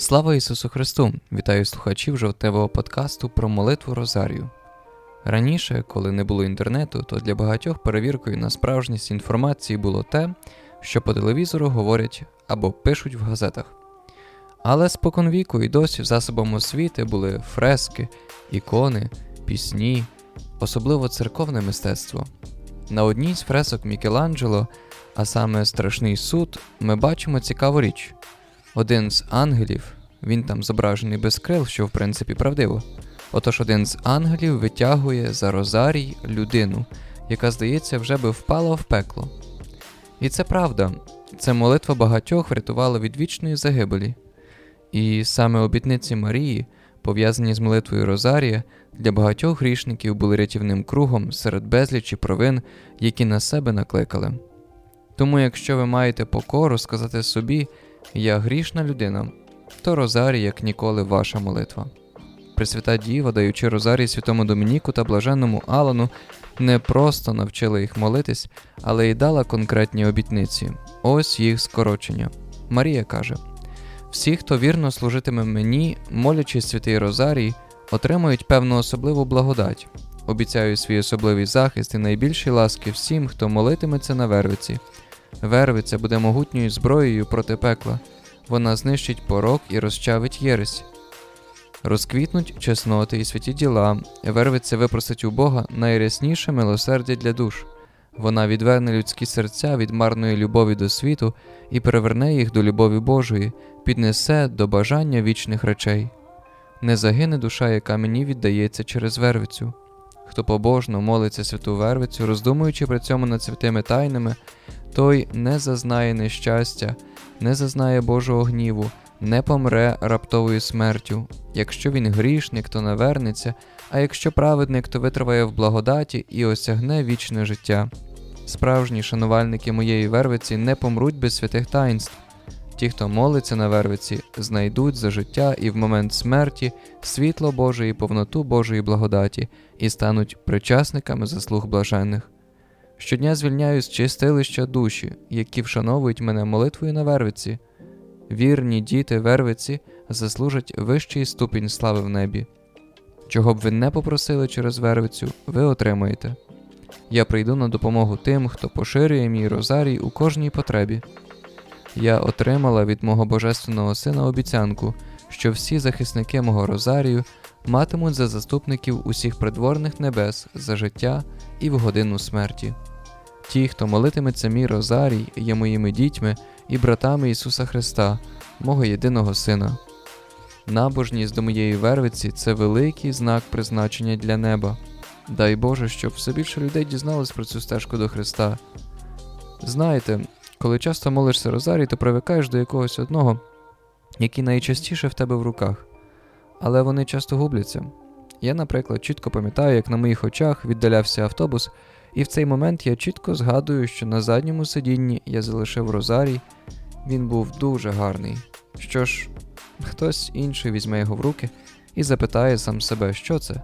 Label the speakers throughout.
Speaker 1: Слава Ісусу Христу! Вітаю слухачів жовтевого подкасту про молитву Розарію. Раніше, коли не було інтернету, то для багатьох перевіркою на справжність інформації було те, що по телевізору говорять або пишуть в газетах. Але споконвіку і досі засобом освіти були фрески, ікони, пісні, особливо церковне мистецтво. На одній з фресок Мікеланджело, а саме Страшний суд, ми бачимо цікаву річ. Один з ангелів, він там зображений без крил, що в принципі правдиво. Отож один з ангелів витягує за розарій людину, яка, здається, вже би впала в пекло. І це правда, це молитва багатьох врятувала від вічної загибелі. І саме обітниці Марії, пов'язані з молитвою Розарія, для багатьох грішників були рятівним кругом серед безлічі провин, які на себе накликали. Тому, якщо ви маєте покору сказати собі, я грішна людина, то Розарій, як ніколи, ваша молитва. Пресвята Діва, даючи Розарій святому Домініку та блаженному Алану, не просто навчила їх молитись, але й дала конкретні обітниці. Ось їх скорочення. Марія каже: всі, хто вірно служитиме мені, молячи святий Розарій, отримають певну особливу благодать. Обіцяю свій особливий захист і найбільші ласки всім, хто молитиметься на вервиці. Вервиця буде могутньою зброєю проти пекла, вона знищить порок і розчавить єресь. Розквітнуть чесноти і святі діла, вервиця випросить у Бога найрясніше милосердя для душ. Вона відверне людські серця від марної любові до світу і переверне їх до любові Божої, піднесе до бажання вічних речей. Не загине душа, яка мені віддається через вервицю. Хто побожно молиться святу вервицю, роздумуючи при цьому над святими тайнами, той не зазнає нещастя, не зазнає Божого гніву, не помре раптовою смертю. Якщо він грішник, то навернеться, а якщо праведник, то витриває в благодаті і осягне вічне життя. Справжні шанувальники моєї вервиці не помруть без святих таїнств. Ті, хто молиться на вервиці, знайдуть за життя і в момент смерті світло Божої, повноту Божої благодаті і стануть причасниками заслуг блаженних. Щодня звільняю з чистилища душі, які вшановують мене молитвою на вервиці. Вірні діти вервиці заслужать вищий ступінь слави в небі. Чого б ви не попросили через вервицю, ви отримаєте. Я прийду на допомогу тим, хто поширює мій розарій у кожній потребі. Я отримала від мого Божественного Сина обіцянку, що всі захисники мого розарію матимуть за заступників усіх придворних небес за життя і в годину смерті. Ті, хто молитиметься мій розарій, є моїми дітьми і братами Ісуса Христа, мого єдиного Сина. Набожність до моєї вервиці це великий знак призначення для неба. Дай Боже, щоб все більше людей дізнались про цю стежку до Христа. Знаєте, коли часто молишся Розарій, то привикаєш до якогось одного, який найчастіше в тебе в руках, але вони часто губляться. Я, наприклад, чітко пам'ятаю, як на моїх очах віддалявся автобус, і в цей момент я чітко згадую, що на задньому сидінні я залишив Розарій, він був дуже гарний. Що ж, хтось інший візьме його в руки і запитає сам себе, що це.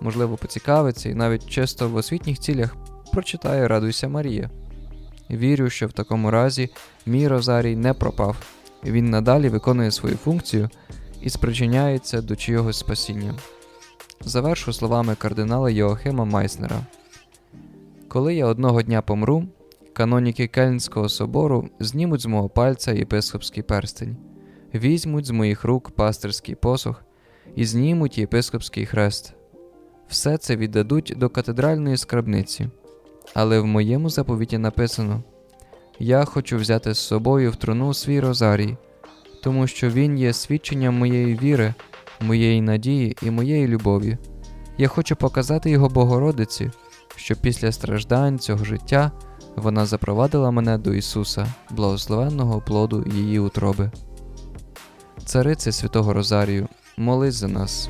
Speaker 1: Можливо, поцікавиться і навіть чисто в освітніх цілях прочитає Радуйся Марія. Вірю, що в такому разі мій Розарій не пропав, він надалі виконує свою функцію і спричиняється до чийогось спасіння. Завершу словами кардинала Йоахима Майснера. Коли я одного дня помру, каноніки Кельнського собору знімуть з мого пальця єпископський перстень, візьмуть з моїх рук пастирський посох і знімуть єпископський хрест. Все це віддадуть до катедральної скрабниці. Але в моєму заповіті написано: Я хочу взяти з собою в труну свій розарій, тому що він є свідченням моєї віри, моєї надії і моєї любові. Я хочу показати його Богородиці, що після страждань цього життя вона запровадила мене до Ісуса, благословенного плоду її утроби. Царице святого Розарію, молись за нас.